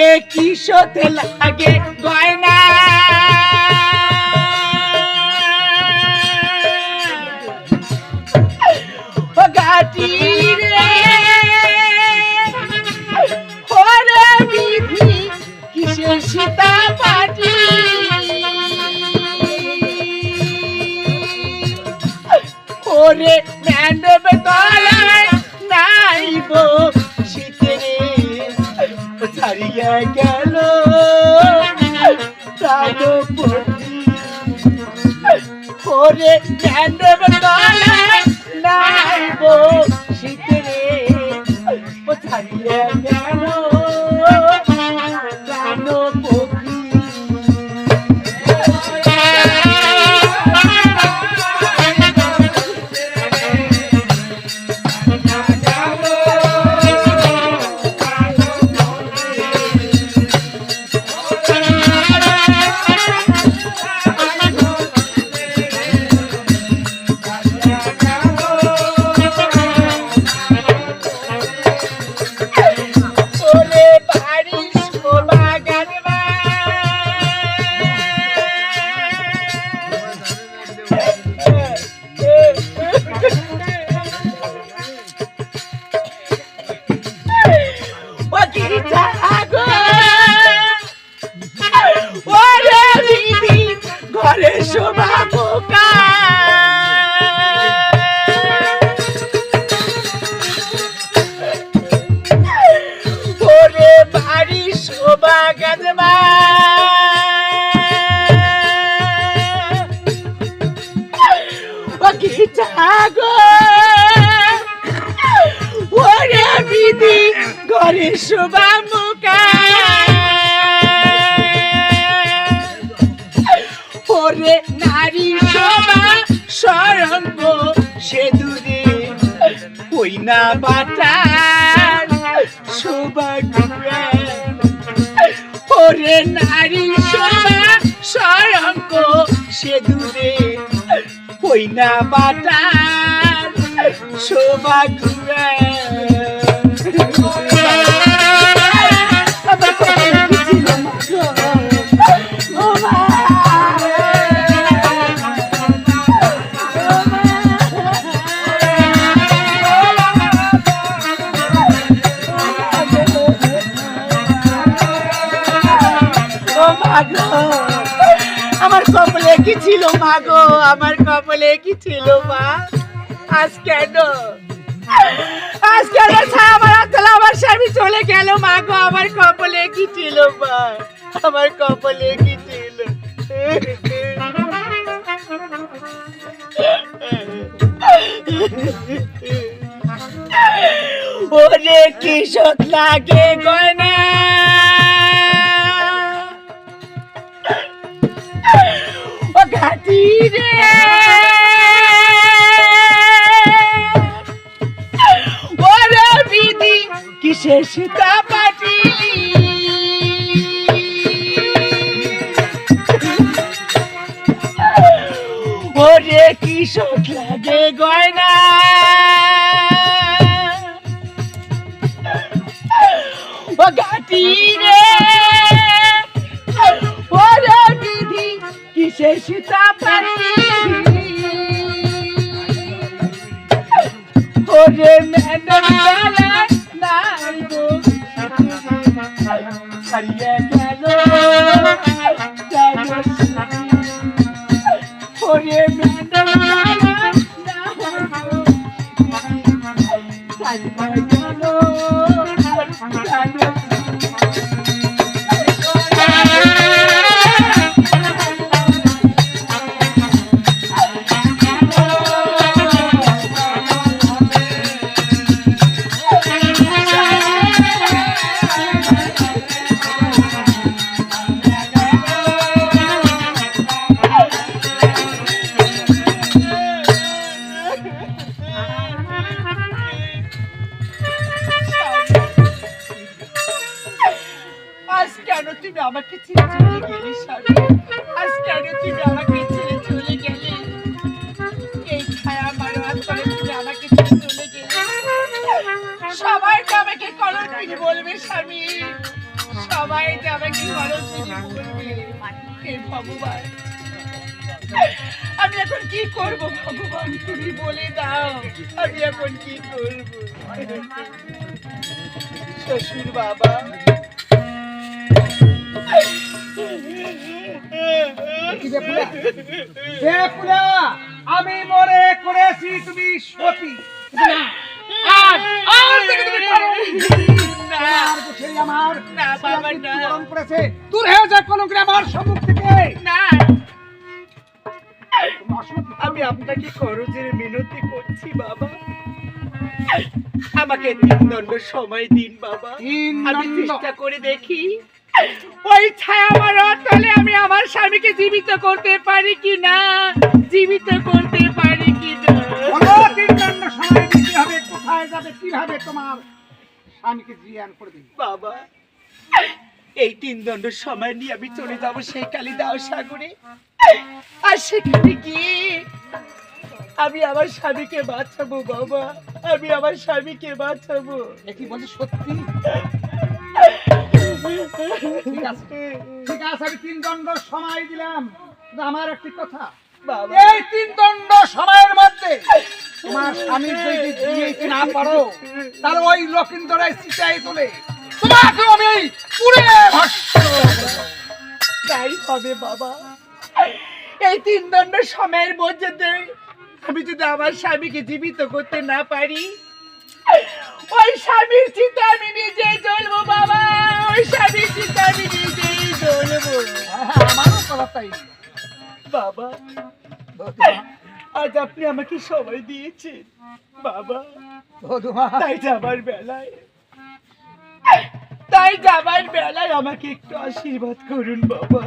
ওরে কিশোতে লাগে গয়না? সীতা পাটি ওরে ম্যান্ডব তলায় নাইব ছাড়িয়া গেল। প্রাণপতি ওরে ম্যান্ডব তলায় ঘরে শোভা মুখা। ওরে নারী শোভা সরঙ্গ সে দূরে। ওই না বাটার শোভা ওরে নারী শোভা সরঙ্গ সে দূরে। ওই না বাটার শোভা গুয়া আমার কপালে কি ছিল মাগো? আমার কপালে কি ছিল মা? আজ কেন? আজ কেন আমার আতলা আমার স্বামী চলে গেল মাগো। আমার কপালে কি ছিল মা? আমার কপালে কি ছিল? ওরে কিশোর লাগে গয়না। রে ওরে বিধি কিসের সীতা পাটি ওরে কিশোর লাগে গয়না ও ঘাটি কিসের সীতা পাটি ওরে নাই ম্যাডাম হারিয়ে গেল আজ কেন তুমি আমাকে ছেড়ে চলে এই ছায়া মারোয়ার তুমি আমাকে ছেড়ে চলে গেলে। সবাই কলঙ্কিনী বলবে, স্বামী। সবাই আমাকে দিতে বলবে। আমি এখন কি করব, ভগবান? তুমি বলে দাও, আমি এখন কি করব? শ্বশুর বাবা আমি মরে করেছি তুমি সতী। আমার করেছে। দূর হয়ে যা কোন আমার সম্মুখ থেকে। না। আমি আপনাকে খরচের মিনতি করছি বাবা। আমাকে তিন দণ্ড সময় দিন বাবা। আমি? চেষ্টা করে দেখি। ওই ছায়া আমার তলে আমি আমার স্বামীকে জীবিত করতে পারি কি না? জীবিত করতে পারি কি না? তিন সময় দিতে হবে কোথায় যাবে কীভাবে তোমার স্বামীকে জিয়ান করে দিবে? বাবা এই তিন দণ্ড সময় নিয়ে আমি চলে যাব সেই কালিদাও সাগরে। আর সেখানে গিয়ে আমি আমার স্বামীকে বাঁচাবো বাবা। আমি আমার স্বামীকে বাঁচাবো। কি বলছি সত্যি? ঠিক আছে ঠিক আছে আমি তিন দণ্ড সময় দিলাম। আমার একটি কথা। এই তিন দণ্ড সময়ের মধ্যে তোমার স্বামীর যদি দিয়ে না পারো তাহলে ওই লক্ষিন্দরায় চিটাই তোলে তোমাকে আমি পুরে তাই হবে বাবা। এই তিন দণ্ড সময়ের মধ্যে আমি যদি আমার স্বামীকে জীবিত করতে না পারি ওই স্বামীর চিন্তা আমি নিজেই জ্বলবো বাবা। ওই স্বামীর চিন্তা আমি নিজেই জ্বলবো আমারও কথা তাই বাবা আজ আপনি আমাকে সময় দিয়েছেন। বাবা তাই যাবার বেলায় তাই যাবার বেলায় আমাকে একটু আশীর্বাদ করুন বাবা।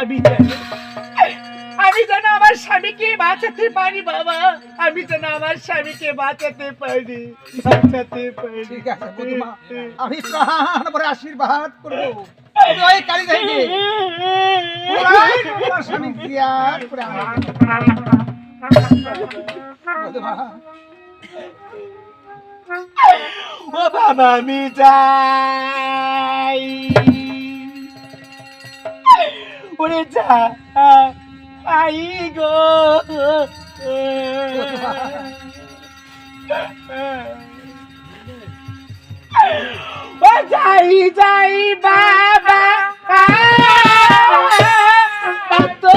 আমি যেন আমি যেন আমার স্বামীকে বাঁচাতে পারি বাবা। আমি যেন আমার স্বামীকে বাঁচাতে পারি বাঁচাতে পারি। ঠিক আছে বধুমা আমি প্রাণ ভরে আশীর্বাদ করব। ওই কালী তোমার স্বামী ও বাবা আমি যাই। ওরে যা। আই গো যাই যাই বাবা তো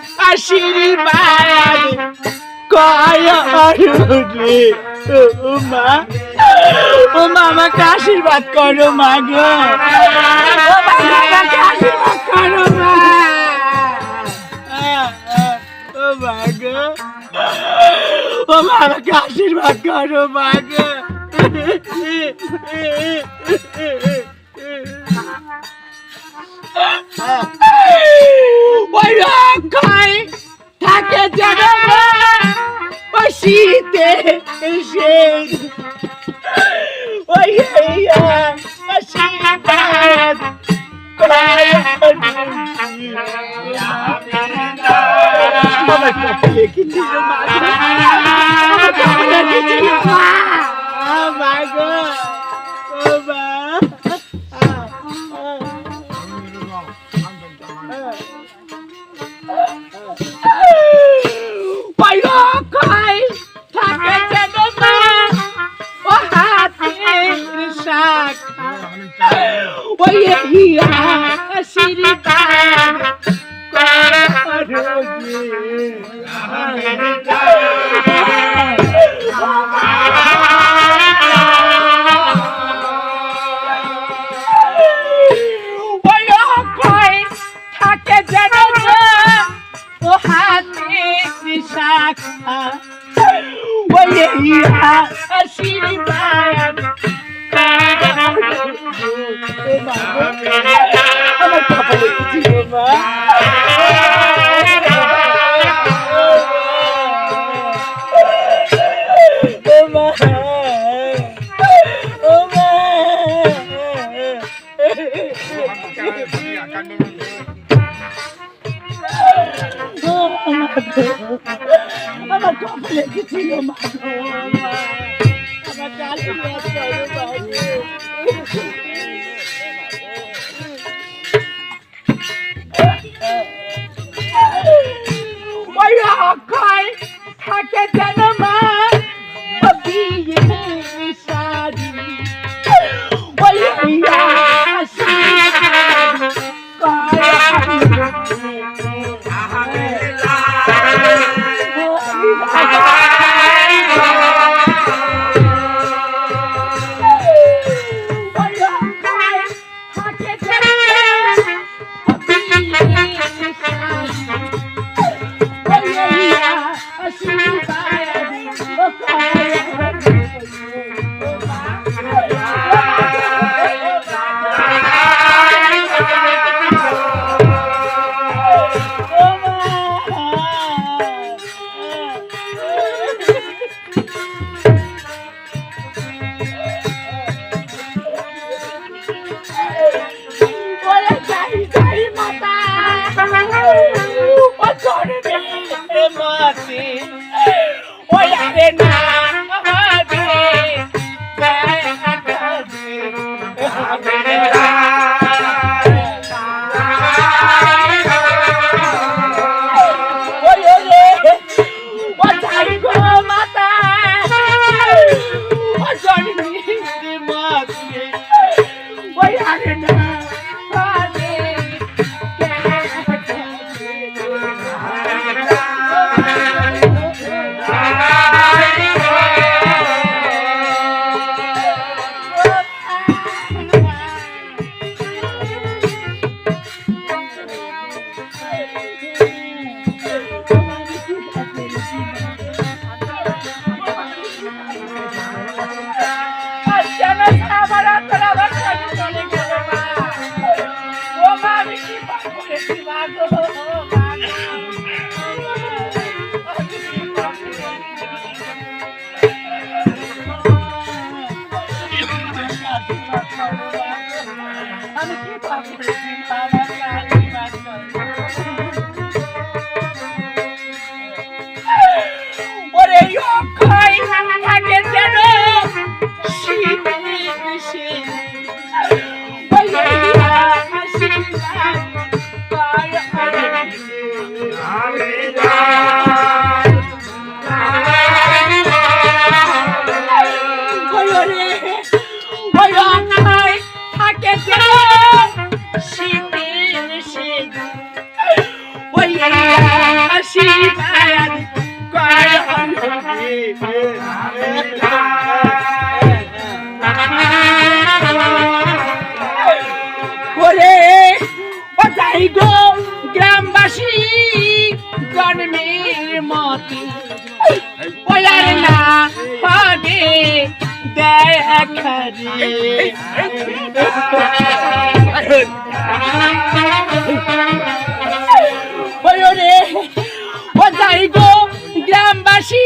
আশীর্বাদ। ও মা ও মা আমাকে আশীর্বাদ করো মা গো। আমাকে আশীর্বাদ করো মা। ও মা গো ও মা আমাকে আশীর্বাদ করো মা গো। ওই ওই শীতে Lihat, 头 Oh, Elena. ওই গো গ্রামবাসী জন্মের মতে। বলার না হবে দেখারে ও যাই গো গ্রামবাসী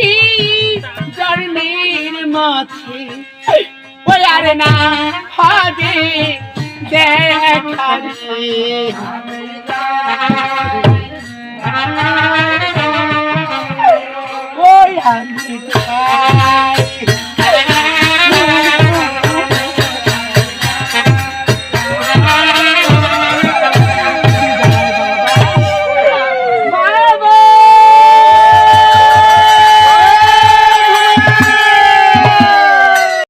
জন্মের মতে। বলার না হবে দেখানি ওই আমি